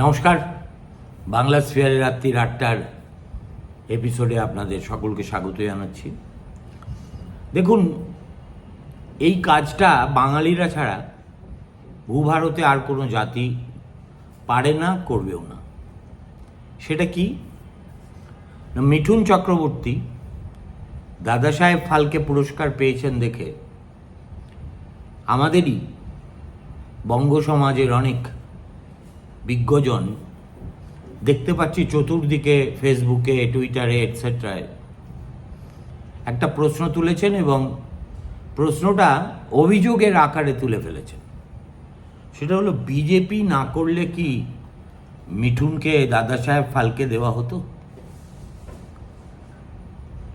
নমস্কার। বাংলা স্ফিয়ারের রাত্রির আটটার এপিসোডে আপনাদের সকলকে স্বাগত জানাচ্ছি। দেখুন, এই কাজটা বাঙালিরা ছাড়া ভূভারতে আর কোনো জাতি পারে না, করবেও না। সেটা কি? মিঠুন চক্রবর্তী দাদা সাহেব ফালকে পুরস্কার পেয়েছেন দেখে আমাদেরই বঙ্গ সমাজের অনেক বিজ্ঞজন দেখতে পাচ্ছি চতুর্দিকে ফেসবুকে টুইটারে এটসেট্রায় একটা প্রশ্ন তুলেছেন এবং প্রশ্নটা অভিযোগের আকারে তুলে ফেলেছেন। সেটা হলো বিজেপি না করলে কি মিঠুনকে দাদা সাহেব ফালকে দেওয়া হতো?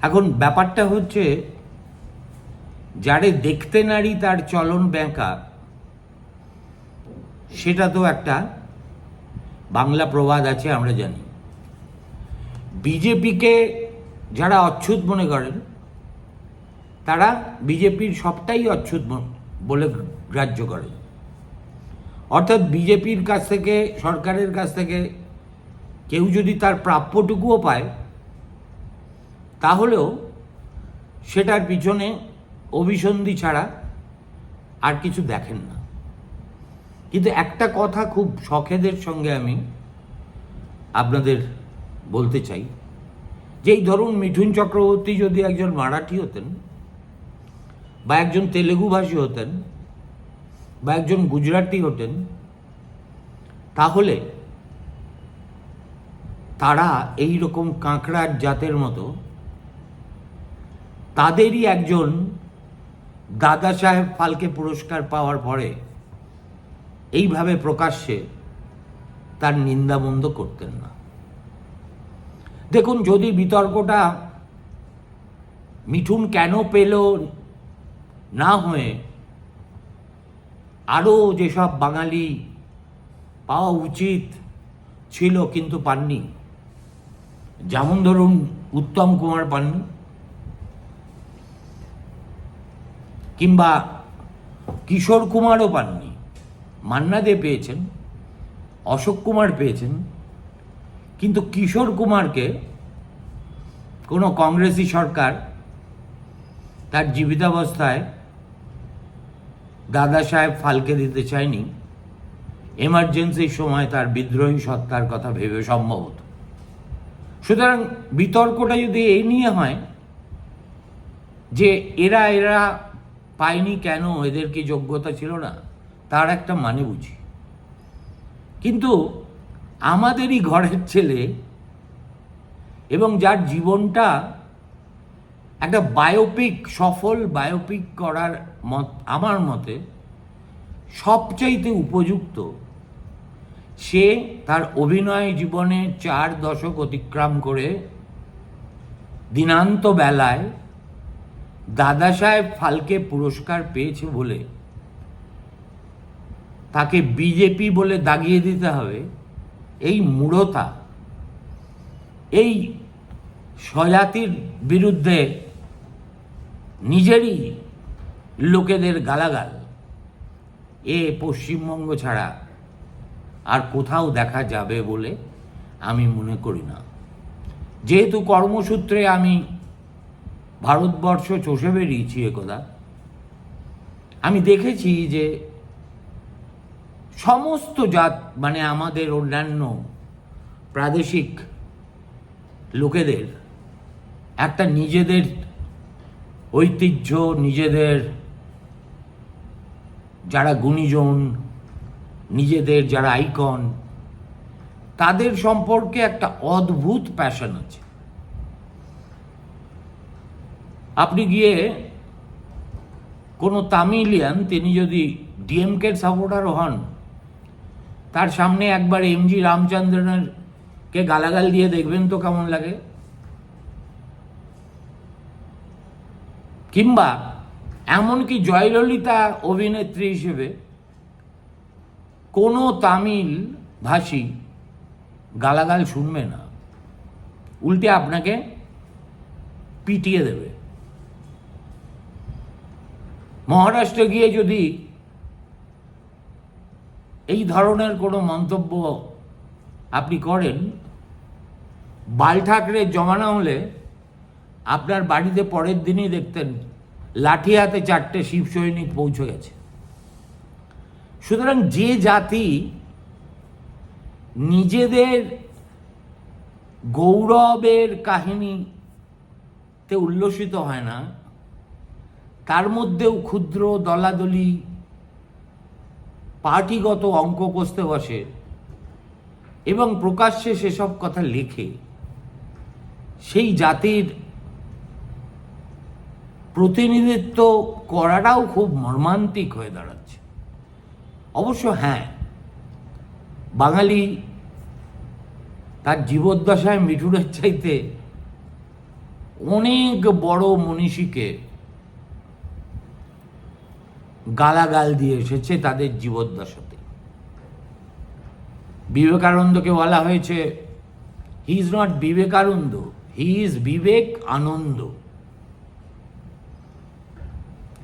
এখন ব্যাপারটা হচ্ছে, যারে দেখতে নারী তার চলন ব্যাঁকা, সেটা তো একটা বাংলা প্রবাদ আছে, আমরা জানি। বিজেপিকে যারা অচ্ছুত মনে করেন, তারা বিজেপির সবটাই অচ্ছুত বলে গ্রাহ্য করেন। অর্থাৎ বিজেপির কাছ থেকে, সরকারের কাছ থেকে কেউ যদি তার প্রাপ্যটুকুও পায়, তাহলেও সেটার পিছনে অভিসন্ধি ছাড়া আর কিছু দেখেন না। কিন্তু একটা কথা খুব শখেদের সঙ্গে আমি আপনাদের বলতে চাই। যে এই ধরুন মিঠুন চক্রবর্তী যদি একজন মারাঠি হতেন, বা একজন তেলেগু ভাষী হতেন, বা একজন গুজরাটি হতেন, তাহলে তারা এই রকম কাঁকড়ার জাতের মতো তাদেরই একজন দাদা সাহেব ফালকে পুরস্কার পাওয়ার পরে এইভাবে প্রকাশ্যে তার নিন্দামন্দ করতেন না। দেখুন, যদি বিতর্কটা মিঠুন কেন পেল না হয়ে আরও যেসব বাঙালি পাওয়া উচিত ছিল কিন্তু পাননি, যেমন ধরুন উত্তম কুমার পাননি কিংবা কিশোর কুমারও পাননি মান্না দে পেয়েছেন, অশোক কুমার পেয়েছেন, কিন্তু কিশোর কুমারকে কোনো কংগ্রেসি সরকার তার জীবিতাবস্থায় দাদা সাহেব ফালকে দিতে চায়নি। এমার্জেন্সির সময় তার বিদ্রোহী সত্তার কথা ভেবে সম্ভবত সুতরাং বিতর্কটা যদি এই নিয়ে হয় যে এরা এরা পায়নি কেন, এদের কি যোগ্যতা ছিল না? তার একটা মানে বুঝি। কিন্তু আমাদেরই ঘরের ছেলে এবং যার জীবনটা একটা বায়োপিক সফল বায়োপিক করার মত, আমার মতে সবচাইতে উপযুক্ত সে তার অভিনয় জীবনে চার দশক অতিক্রম করে দিনান্ত বেলায় দাদা সাহেব ফালকে পুরস্কার পেয়েছে বলে তাকে বিজেপি বলে দাগিয়ে দিতে হবে, এই মূঢ়তা, এই স্বজাতির বিরুদ্ধে নিজেরই লোকেদের গালাগাল। এ পশ্চিমবঙ্গ ছাড়া আর কোথাও দেখা যাবে বলে আমি মনে করি না। যেহেতু কর্মসূত্রে আমি ভারতবর্ষ চষে বেরিয়েছি একদা, আমি দেখেছি যে সমস্ত জাত মানে আমাদের অন্যান্য প্রাদেশিক লোকেদের, একটা নিজেদের ঐতিহ্য, নিজেদের যারা গুণীজন, নিজেদের যারা আইকন তাদের সম্পর্কে একটা অদ্ভুত প্যাশন আছে। আপনি গিয়ে কোনো তামিলিয়ান, তিনি যদি ডিএমকের সাপোর্টারও হন তার সামনে একবার এমজি রামচন্দ্রনের কে গালাগাল দিয়ে দেখবেন তো কেমন লাগে। কিংবা এমনকি জয়ললিতা অভিনেত্রী হিসেবে কোনো তামিল ভাষী গালাগাল শুনবে না। উল্টে আপনাকে পিটিয়ে দেবে। মহারাষ্ট্রে গিয়ে যদি এই ধরনের কোনো মন্তব্য আপনি করেন? বাল ঠাকরে জমানো হলে আপনার বাড়িতে পরের দিনই দেখতেন লাঠি হাতে চারটে শিব সৈনিক পৌঁছে গেছে। সুতরাং যে জাতি নিজেদের গৌরবের কাহিনীতে উল্লসিত হয় না, তার মধ্যেও ক্ষুদ্র দলাদলি পার্টিগত অঙ্ক কষতে বসে এবং প্রকাশ্যে সেসব কথা লেখে। সেই জাতির প্রতিনিধিত্ব করাটাও খুব মর্মান্তিক হয়ে দাঁড়াচ্ছে। অবশ্য হ্যাঁ বাঙালি তার জীবদ্দশায় মিঠুরের চাইতে অনেক বড় মনীষীকে গালাগাল দিয়ে এসেছে তাদের জীবদ্দশাতে। বিবেকানন্দকে বলা হয়েছে he is not Vivekananda he is Vivek Anand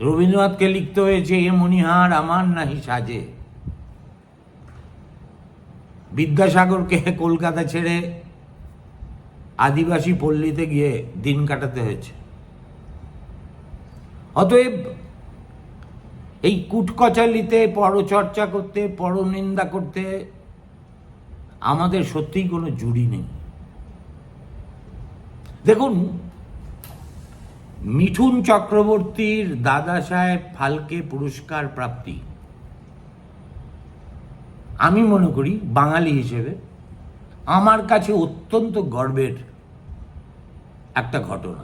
রবীন্দ্রনাথকে লিখতে হয়েছে, এ মনিহার আমার নাহি সাজে। বিদ্যাসাগরকে কলকাতা ছেড়ে আদিবাসী পল্লীতে গিয়ে দিন কাটাতে হয়েছে। অতএব এই কুটকচালিতে, পরচর্চা করতে, পরনিন্দা করতে আমাদের সত্যিই কোনো জুড়ি নেই। দেখুন, মিঠুন চক্রবর্তীর দাদা সাহেব ফালকে পুরস্কার প্রাপ্তি। আমি মনে করি বাঙালি হিসেবে আমার কাছে অত্যন্ত গর্বের একটা ঘটনা।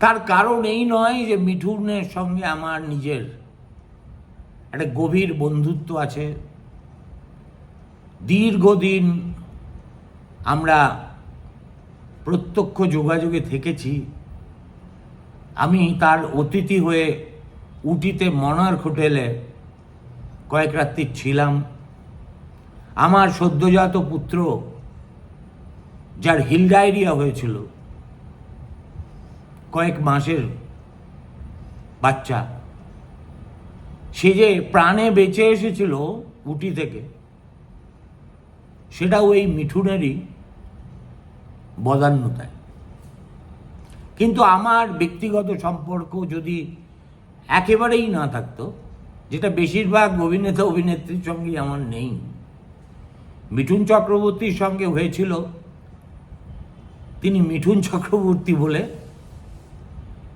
তার কারণ এই নয় যে মিঠুনের সঙ্গে আমার নিজের একটা গভীর বন্ধুত্ব আছে। দীর্ঘদিন আমরা প্রত্যক্ষ যোগাযোগে থেকেছি। আমি তার অতিথি হয়ে উটিতে মনার্ক হোটেলে কয়েক রাত্রি ছিলাম। আমার সদ্যজাত পুত্র, যার হিল ডায়রিয়া হয়েছিল কয়েক মাসের বাচ্চা। সে যে প্রাণে বেঁচে এসেছিল উটি থেকে, সেটাও এই মিঠুনেরই বদান্যতায়। কিন্তু আমার ব্যক্তিগত সম্পর্ক যদি একেবারেই না থাকতো, যেটা বেশিরভাগ অভিনেতা অভিনেত্রীর সঙ্গে আমার নেই, মিঠুন চক্রবর্তীর সঙ্গে হয়েছিল, তিনি মিঠুন চক্রবর্তী বলে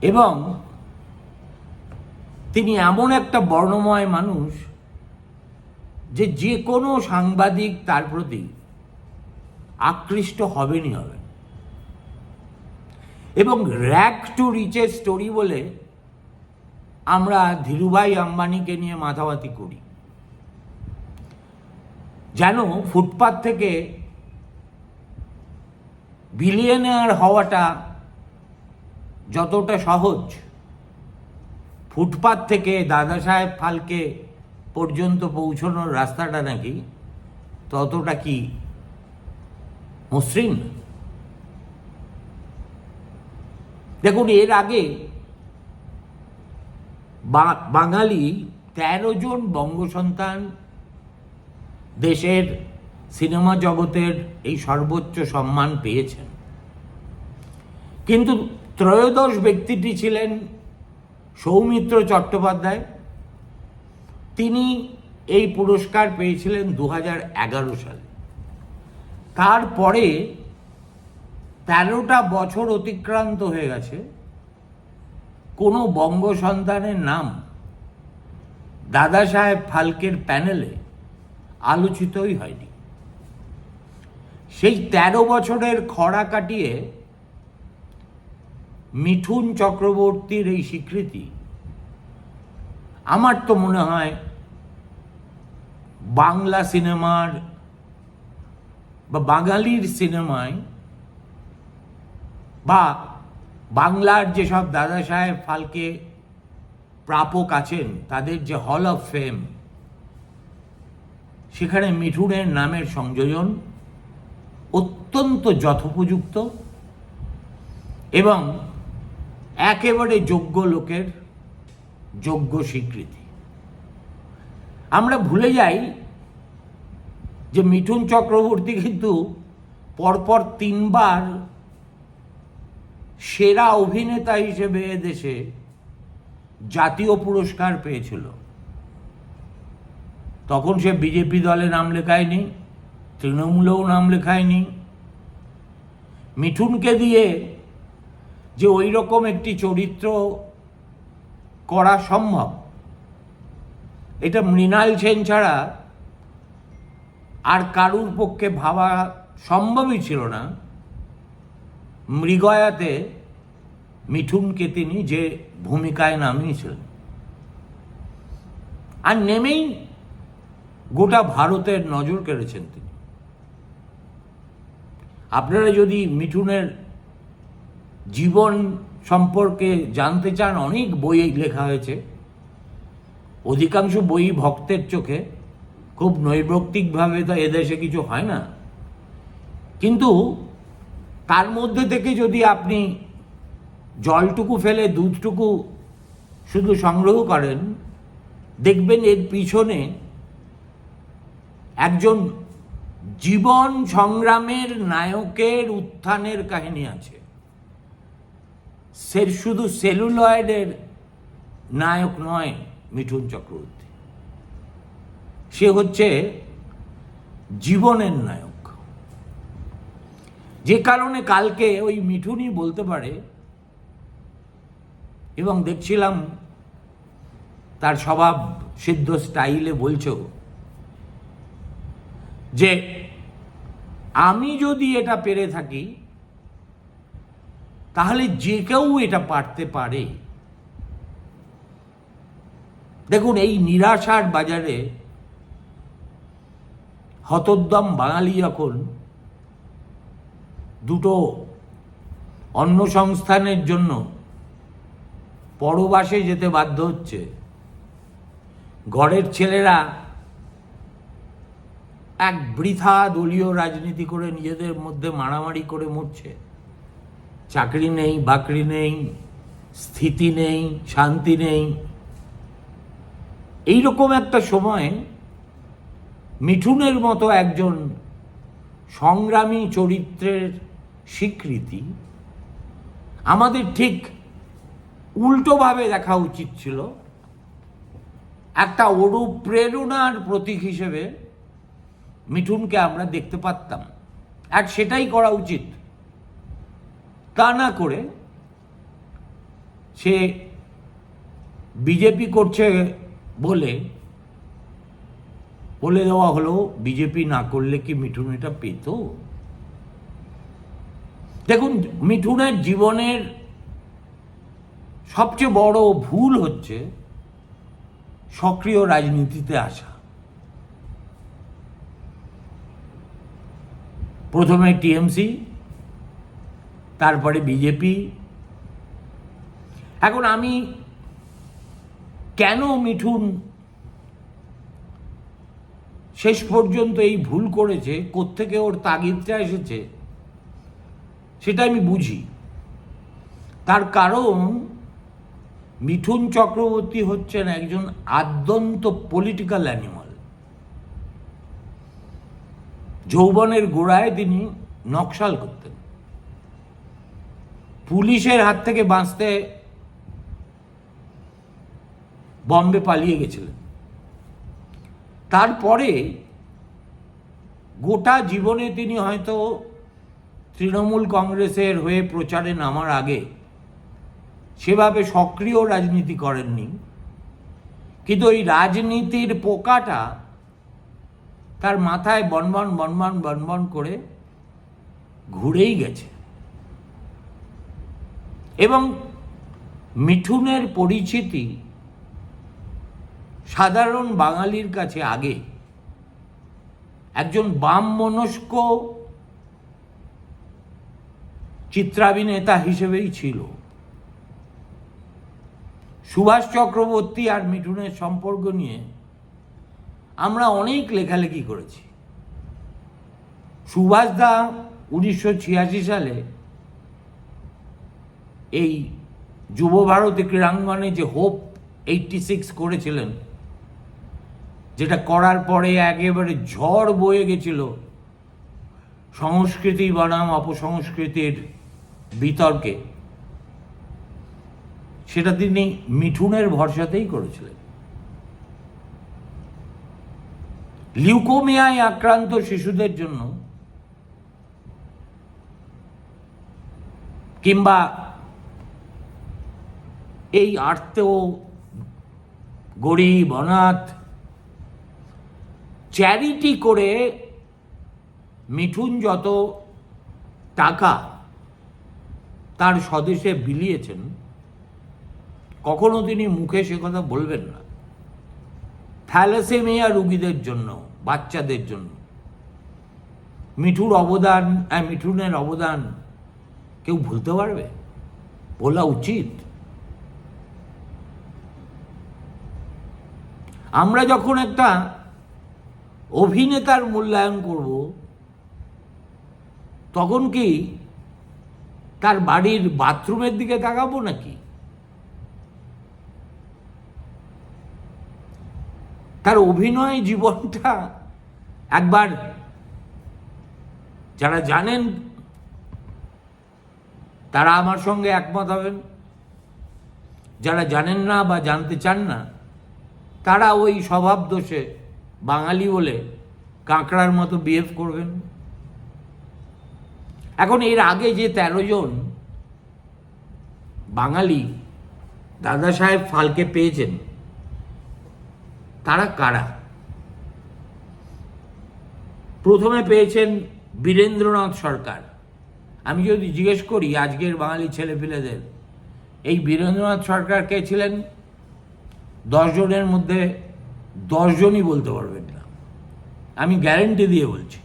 এবং তিনি এমন একটা বর্ণময় মানুষ যে যে কোনো সাংবাদিক তার প্রতি আকৃষ্ট হবেনই হবে। এবং র্যাক টু রিচের স্টোরি বলে আমরা ধীরুভাই আম্বানিকে নিয়ে মাথামাতি করি। যেন ফুটপাত থেকে বিলিয়নার হওয়াটা যতটা সহজ ফুটপাত থেকে দাদা সাহেব ফালকে পর্যন্ত পৌঁছানোর রাস্তাটা নাকি ততটা কি মসৃণ? দেখুন, এর আগে বাঙালি তেরো জন বঙ্গসন্তান দেশের সিনেমা জগতের এই সর্বোচ্চ সম্মান পেয়েছেন। কিন্তু ত্রয়োদশ ব্যক্তিটি ছিলেন সৌমিত্র চট্টোপাধ্যায়। তিনি এই পুরস্কার পেয়েছিলেন দু এগারো সালে। তারপরে তেরোটা বছর অতিক্রান্ত হয়ে গেছে। কোনো বঙ্গ সন্তানের নাম দাদা সাহেব ফালকের প্যানেলে আলোচিতই হয়নি। সেই তেরো বছরের খরা কাটিয়ে মিঠুন চক্রবর্তীর এই স্বীকৃতি। আমার তো মনে হয় বাংলা সিনেমার বা বাঙালির সিনেমায় বা বাংলার যেসব দাদা সাহেব ফালকে প্রাপক আছেন, তাদের যে হল অফ ফেম সেখানে মিঠুনের নামের সংযোজন অত্যন্ত যথোপযুক্ত এবং একেবারে যোগ্য লোকের যোগ্য স্বীকৃতি। আমরা ভুলে যাই যে মিঠুন চক্রবর্তী কিন্তু পরপর তিনবার সেরা অভিনেতা হিসেবে দেশে জাতীয় পুরস্কার পেয়েছিল। তখন সে বিজেপি দলে নাম লেখায়নি, তৃণমূলেও নাম লেখায়নি। মিঠুনকে দিয়ে যে ওই রকম একটি চরিত্র করা সম্ভব। এটা মৃণাল সেন ছাড়া আর কারুর পক্ষে ভাবা সম্ভবই ছিল না। মৃগয়াতে মিঠুনকে তিনি যে ভূমিকায় নামিয়েছিলেন। আর নেমেই গোটা ভারতের নজর কেড়েছেন তিনি। আপনারা যদি মিঠুনের জীবন সম্পর্কে জানতে চান, অনেক বই লেখা হয়েছে। অধিকাংশ বই ভক্তের চোখে, খুব নৈর্ব্যক্তিকভাবে তো এদেশে কিছু হয় না। কিন্তু তার মধ্যে থেকে যদি আপনি জলটুকু ফেলে, দুধটুকু শুধু সংগ্রহ করেন, দেখবেন এর পিছনে একজন জীবন সংগ্রামের নায়কের উত্থানের কাহিনী আছে। সে শুধু সেলুলয়েডের নায়ক নয়, মিঠুন চক্রবর্তী। সে হচ্ছে জীবনের নায়ক। যে কারণে কালকে ওই মিঠুনই বলতে পারে, এবং দেখছিলাম তার স্বভাব সিদ্ধ স্টাইলে বলছো যে, আমি যদি এটা পেরে থাকি তাহলে যে কেউ এটা পারতে পারে। দেখুন, এই নিরাশার বাজারে হতোদ্যম বাঙালি যখন দুটো অন্ন সংস্থানের জন্য পরবাসে যেতে বাধ্য হচ্ছে, ঘরের ছেলেরা এক বৃথা দলীয় রাজনীতি করে নিজেদের মধ্যে মারামারি করে মরছে। চাকরি নেই, বাকরি নেই, স্থিতি নেই, শান্তি নেই। এইরকম একটা সময়ে মিঠুনের মতো একজন সংগ্রামী চরিত্রের স্বীকৃতি আমাদের ঠিক উল্টোভাবে দেখা উচিত ছিল। একটা অনুপ্রেরণার প্রতীক হিসেবে মিঠুনকে আমরা দেখতে পারতাম। আর সেটাই করা উচিত। তা না করে সে বিজেপি করছে বলে বলে দেওয়া হলো, বিজেপি না করলে কি মিঠুন এটা পেত? দেখুন, মিঠুনের জীবনের সবচেয়ে বড় ভুল হচ্ছে সক্রিয় রাজনীতিতে আসা। প্রথমে টিএমসি তারপরে বিজেপি। এখন আমি কেন মিঠুন শেষ পর্যন্ত এই ভুল করেছে? কোত্থেকে ওর তাগিদটা এসেছে? সেটা আমি বুঝি। তার কারণ, মিঠুন চক্রবর্তী হচ্ছেন একজন আদ্যন্ত পলিটিক্যাল অ্যানিমাল যৌবনের গোড়ায় তিনি নকশাল করতেন। পুলিশের হাত থেকে বাঁচতে বম্বে পালিয়ে গেছিলেন। তারপরে গোটা জীবনে তিনি হয়তো তৃণমূল কংগ্রেসের হয়ে প্রচারে নামার আগে সেভাবে সক্রিয় রাজনীতি করেননি। কিন্তু ওই রাজনীতির পোকাটা তার মাথায় বনবন বনবন বনবন করে ঘুরেই গেছে। এবং মিঠুনের পরিচিতি সাধারণ বাঙালির কাছে আগে। একজন বাম মনস্ক চিত্রাভিনেতা হিসেবেই ছিল। সুভাষ চক্রবর্তী আর মিঠুনের সম্পর্ক নিয়ে আমরা অনেক লেখালেখি করেছি। সুভাষদা উনিশশো ছিয়াশি সালে এই যুব ভারতী ক্রীড়াঙ্গনে যে হোপ এইটটি সিক্স করেছিলেন, যেটা করার পরে একেবারে ঝড় বয়ে গেছিল সংস্কৃতি বনাম অপসংস্কৃতির বিতর্কে, সেটা তিনি মিঠুনের ভরসাতেই করেছিলেন। লিউকোমিয়ায় আক্রান্ত শিশুদের জন্য কিংবা এই আর্তেও গরিব, অনাথ চ্যারিটি করে মিঠুন যত টাকা তার স্বদেশে বিলিয়েছেন, কখনো তিনি মুখে সে কথা বলবেন না। থ্যালাসেমিয়া রুগীদের জন্য, বাচ্চাদের জন্য। মিঠুর অবদান মিঠুনের অবদান কেউ ভুলতে পারবে? বলা উচিত। আমরা যখন একটা অভিনেতার মূল্যায়ন করব, তখন কি তার বাড়ির বাথরুমের দিকে তাকাবো নাকি? তার অভিনয় জীবনটা একবার যারা জানেন, তারা আমার সঙ্গে একমত হবেন। যারা জানেন না বা জানতে চান না তারা ওই স্বভাব দোষে বাঙালি বলে কাঁকড়ার মতো বিহেভ করবেন। এখন এর আগে যে তেরো জন বাঙালি দাদা সাহেব ফালকে পেয়েছেন, তারা কারা? প্রথমে পেয়েছেন বীরেন্দ্রনাথ সরকার। আমি যদি জিজ্ঞেস করি আজকের বাঙালি ছেলেপিলেদের, এই বীরেন্দ্রনাথ সরকার কে ছিলেন? দশজনের মধ্যে দশজনই বলতে পারবেন না। আমি গ্যারেন্টি দিয়ে বলছি।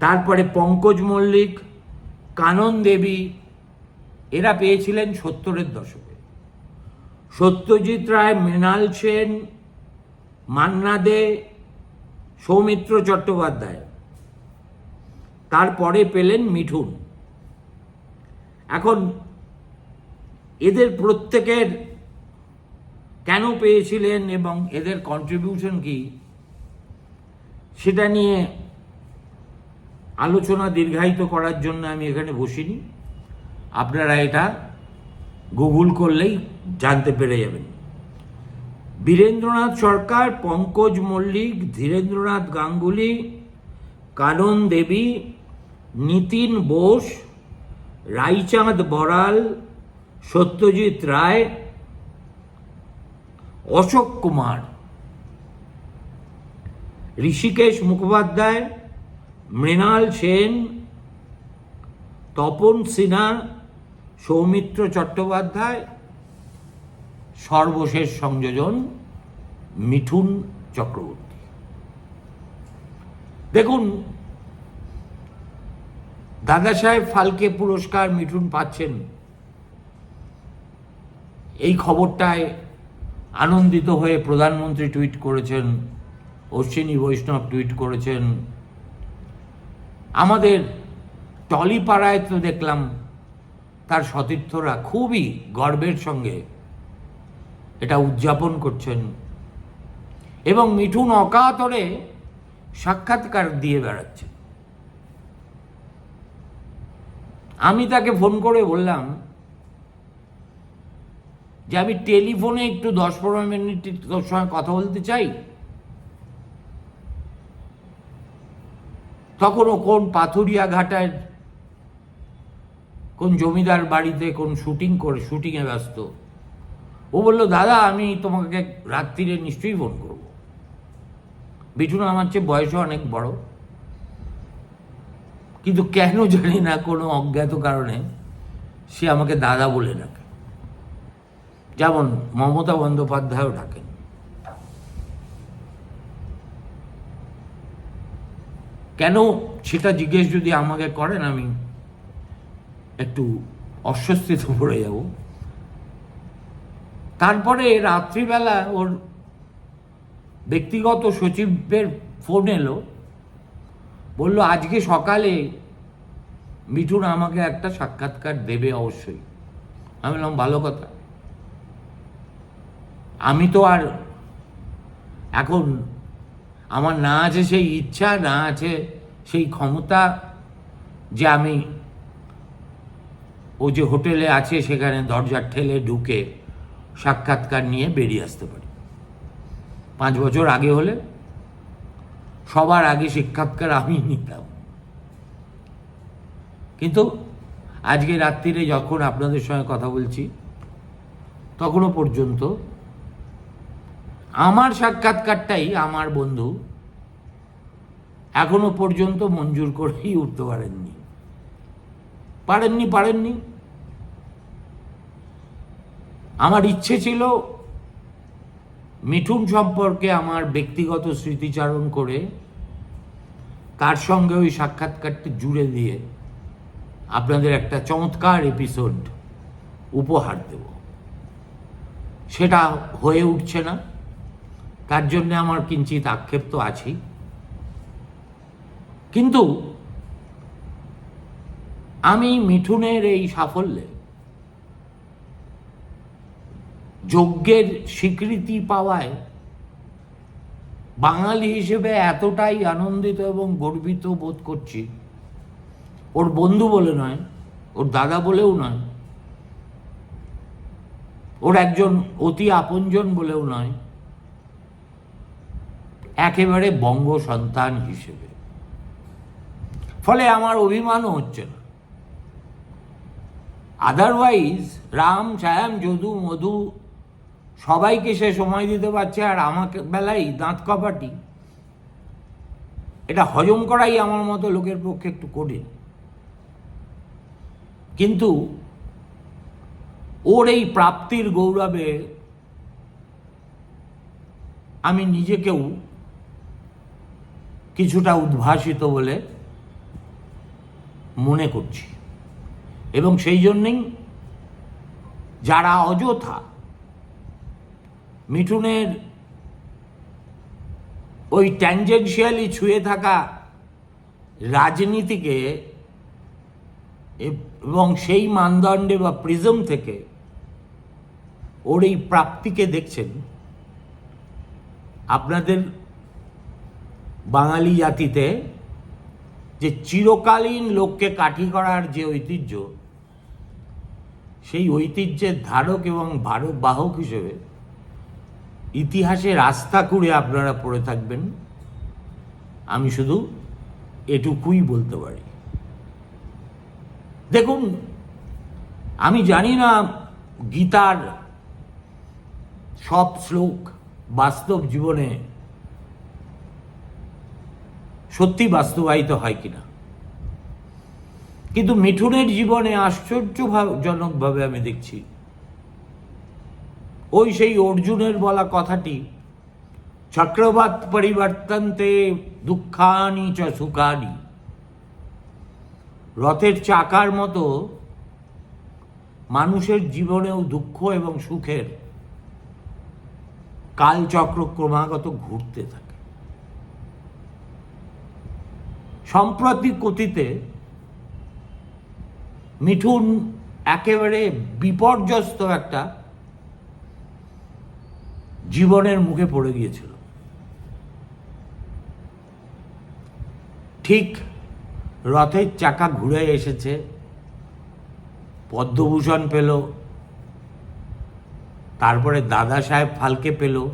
তারপরে পঙ্কজ মল্লিক, কানন দেবী, এরা পেয়েছিলেন সত্তরের দশকে। সত্যজিৎ রায়, মৃণাল সেন, মান্না দে, সৌমিত্র চট্টোপাধ্যায়। তারপরে পেলেন মিঠুন। এখন এদের প্রত্যেকের কেন পেয়েছিলেন এবং এদের কন্ট্রিবিউশন কি? সেটা নিয়ে আলোচনা দীর্ঘায়িত করার জন্য আমি এখানে বসিনি। আপনারা এটা গুগল করলেই জানতে পেরে যাবেন। বীরেন্দ্রনাথ সরকার, পঙ্কজ মল্লিক, ধীরেন্দ্রনাথ গাঙ্গুলি, কানন দেবী, নিতিন বোস রাইচাঁদ বড়াল, সত্যজিৎ রায় অশোক কুমার, ঋষিকেশ মুখোপাধ্যায়, মৃণাল সেন, তপন সিনহা, সৌমিত্র চট্টোপাধ্যায়, সর্বশেষ সংযোজন মিঠুন চক্রবর্তী। দেখুন, দাদা সাহেব ফালকে পুরস্কার মিঠুন পাচ্ছেন, এই খবরটায় আনন্দিত হয়ে প্রধানমন্ত্রী টুইট করেছেন, অশ্বিনী বৈষ্ণব টুইট করেছেন। আমাদের টলিপাড়ায় তো দেখলাম তার সতীর্থরা খুবই গর্বের সঙ্গে এটা উদযাপন করছেন এবং মিঠুন অকাতরে সাক্ষাৎকার দিয়ে বেড়াচ্ছে আমি তাকে ফোন করে বললাম যে আমি টেলিফোনে একটু দশ পনেরো মিনিট তোর সঙ্গে কথা বলতে চাই? তখন ও কোন পাথুরিয়া ঘাটায় কোন জমিদার বাড়িতে কোন শুটিং করে, শুটিংয়ে ব্যস্ত? ও বলল, দাদা, আমি তোমাকে রাত্রিরে নিশ্চয়ই ফোন করব। বিটুন আমার চেয়ে বয়সও অনেক বড়। কিন্তু কেন জানি না কোনো অজ্ঞাত কারণে সে আমাকে দাদা বলে ডাকে। যেমন মমতা বন্দ্যোপাধ্যায়ও ডাকেন। কেন? সেটা জিজ্ঞেস যদি আমাকে করেন, আমি একটু অস্বস্তিতে পড়ে যাব। তারপরে রাত্রিবেলা ওর ব্যক্তিগত সচিবের ফোন এলো, বলল, আজকে সকালে মিঠুন আমাকে একটা সাক্ষাৎকার দেবে অবশ্যই। আমি বললাম, ভালো কথা। আমি তো আর এখন আমার না আছে সেই ইচ্ছা, না আছে সেই ক্ষমতা যে আমি ও যে হোটেলে আছে সেখানে দরজা ঠেলে ঢুকে সাক্ষাৎকার নিয়ে বেরিয়ে আসতে পারি। পাঁচ বছর আগে হলে সবার আগে সাক্ষাৎকার আমি নিতাম। কিন্তু আজকে রাত্রিরে যখন আপনাদের সঙ্গে কথা বলছি, তখনও পর্যন্ত আমার সাক্ষাৎকারটাই আমার বন্ধু এখনও পর্যন্ত মঞ্জুর করেই উঠতে পারেননি। পারেননি পারেননি। আমার ইচ্ছে ছিল মিঠুন সম্পর্কে আমার ব্যক্তিগত স্মৃতিচারণ করে তার সঙ্গে ওই সাক্ষাৎকারটি জুড়ে দিয়ে আপনাদের একটা চমৎকার এপিসোড উপহার দেব। সেটা হয়ে উঠছে না। তার জন্য আমার কিঞ্চিত আক্ষেপ তো আছেই। কিন্তু আমি মিঠুনের এই সাফল্যে যজ্ঞের স্বীকৃতি পাওয়ায় বাঙালি হিসেবে এতটাই আনন্দিত এবং গর্বিত বোধ করছি। ওর বন্ধু বলে নয়, ওর দাদা বলেও নয়, ওর একজন অতি আপনজন বলেও নয় একেবারে বঙ্গ সন্তান হিসেবে। ফলে আমার অভিমানও হচ্ছে না। আদারওয়াইজ রাম, শ্যাম, যদু, মধু সবাইকে সে সময় দিতে পারছে আর আমাকে বেলায় দাঁত কপাটি। এটা হজম করাই আমার মতো লোকের পক্ষে একটু কঠিন। কিন্তু ওর এই প্রাপ্তির গৌরবে আমি নিজেকেও কিছুটা উদ্ভাসিত বলে মনে করছি। এবং সেই জন্যেই যারা অযথা মিঠুনের ওই ট্যানজেন্সিয়ালি ছুঁয়ে থাকা রাজনীতিকে এবং সেই মানদণ্ডে বা প্রিজম থেকে ওর এই প্রাপ্তিকে দেখছেন, আপনাদের বাঙালি জাতিতে যে চিরকালীন লোককে কাঠি করার যে ঐতিহ্য, সেই ঐতিহ্যের ধারক এবং ভারক বাহক হিসেবে ইতিহাসে রাস্তা করে আপনারা পড়ে থাকবেন। আমি শুধু এটুকুই বলতে পারি। দেখুন, আমি জানি না গীতার সব শ্লোক বাস্তব জীবনে সত্যি বাস্তবায়িত হয় কিনা? কিন্তু মিঠুনের জীবনে আশ্চর্যজনকভাবে আমি দেখছি, ওই সেই অর্জুনের বলা কথাটি, চক্রবাত পরিবর্তনতে দুঃখানি চ সুখানি। রথের চাকার মতো মানুষের জীবনেও দুঃখ এবং সুখের কালচক্র ক্রমাগত ঘুরতে থাকে। সম্প্রতি কথিতে মিঠুন একেবারে বিপর্যস্ত একটা জীবনের মুখে পড়ে গিয়েছিল। ঠিক রথের চাকা ঘুরে এসেছে, পদ্মভূষণ পেল, তারপরে দাদা সাহেব ফালকে পেল।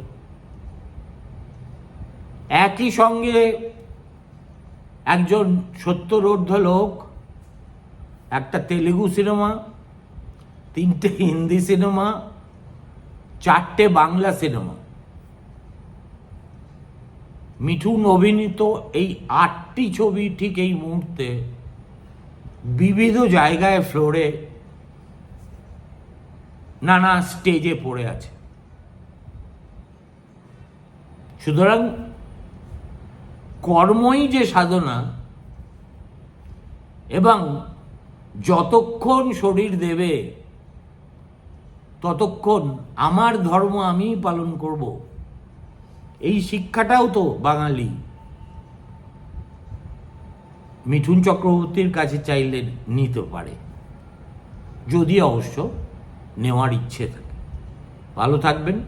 একই সঙ্গে একজন সত্তরোর্ধ লোক, একটা তেলেগু সিনেমা, তিনটে হিন্দি সিনেমা, চারটে বাংলা সিনেমা। মিঠুন অভিনীত এই আটটি ছবি ঠিক এই মুহূর্তে বিবিধ জায়গায় ফ্লোরে নানা স্টেজে পড়ে আছে। সুতরাং কর্মই যে সাধনা, এবং যতক্ষণ শরীর দেবে, ততক্ষণ আমার ধর্ম আমিই পালন করব। এই শিক্ষাটাও তো বাঙালি। মিঠুন চক্রবর্তীর কাছে চাইলে নিতে পারে। যদি অবশ্য নেওয়ার ইচ্ছে থাকে। ভালো থাকবেন।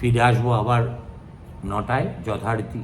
ফিরে আসব আবার নটায় যথারীতি।